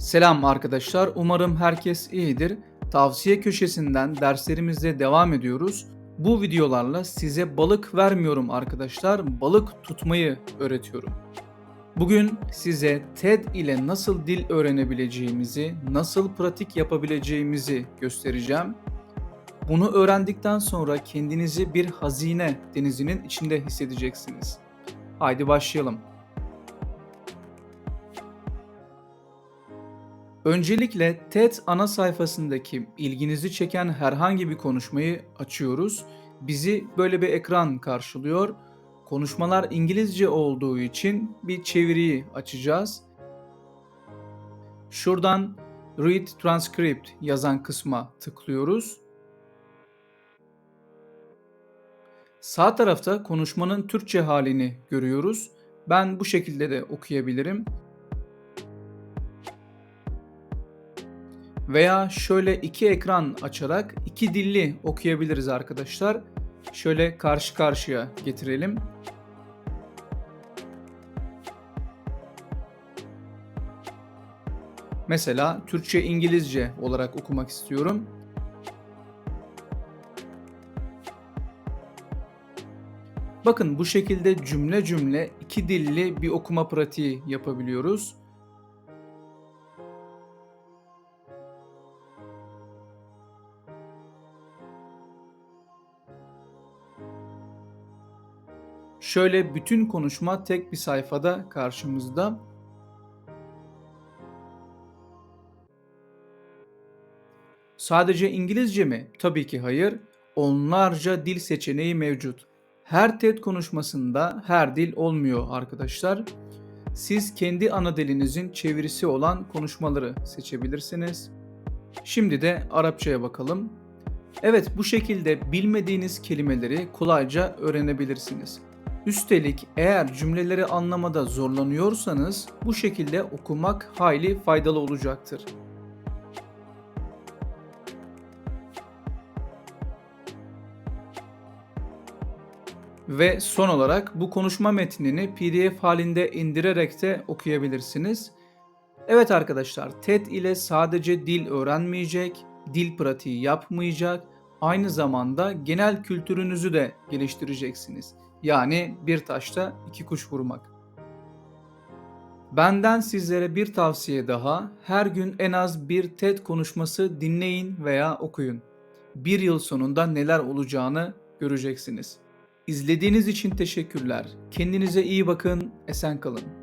Selam arkadaşlar. Umarım herkes iyidir. Tavsiye köşesinden derslerimize devam ediyoruz. Bu videolarla size balık vermiyorum arkadaşlar. Balık tutmayı öğretiyorum. Bugün size TED ile nasıl dil öğrenebileceğimizi, nasıl pratik yapabileceğimizi göstereceğim. Bunu öğrendikten sonra kendinizi bir hazine denizinin içinde hissedeceksiniz. Haydi başlayalım. Öncelikle TED ana sayfasındaki ilginizi çeken herhangi bir konuşmayı açıyoruz. Bizi böyle bir ekran karşılıyor. Konuşmalar İngilizce olduğu için bir çeviriyi açacağız. Şuradan Read Transcript yazan kısma tıklıyoruz. Sağ tarafta konuşmanın Türkçe halini görüyoruz. Ben bu şekilde de okuyabilirim. Veya şöyle iki ekran açarak iki dilli okuyabiliriz arkadaşlar. Şöyle karşı karşıya getirelim. Mesela Türkçe İngilizce olarak okumak istiyorum. Bakın bu şekilde cümle cümle iki dilli bir okuma pratiği yapabiliyoruz. Şöyle bütün konuşma tek bir sayfada karşımızda. Sadece İngilizce mi? Tabii ki hayır. Onlarca dil seçeneği mevcut. Her TED konuşmasında her dil olmuyor arkadaşlar. Siz kendi ana dilinizin çevirisi olan konuşmaları seçebilirsiniz. Şimdi de Arapçaya bakalım. Evet bu şekilde bilmediğiniz kelimeleri kolayca öğrenebilirsiniz. Üstelik eğer cümleleri anlamada zorlanıyorsanız bu şekilde okumak hayli faydalı olacaktır. Ve son olarak bu konuşma metnini PDF halinde indirerek de okuyabilirsiniz. Evet arkadaşlar, TED ile sadece dil öğrenmeyecek, dil pratiği yapmayacak, aynı zamanda genel kültürünüzü de geliştireceksiniz. Yani bir taşta iki kuş vurmak. Benden sizlere bir tavsiye daha. Her gün en az bir TED konuşması dinleyin veya okuyun. Bir yıl sonunda neler olacağını göreceksiniz. İzlediğiniz için teşekkürler. Kendinize iyi bakın, esen kalın.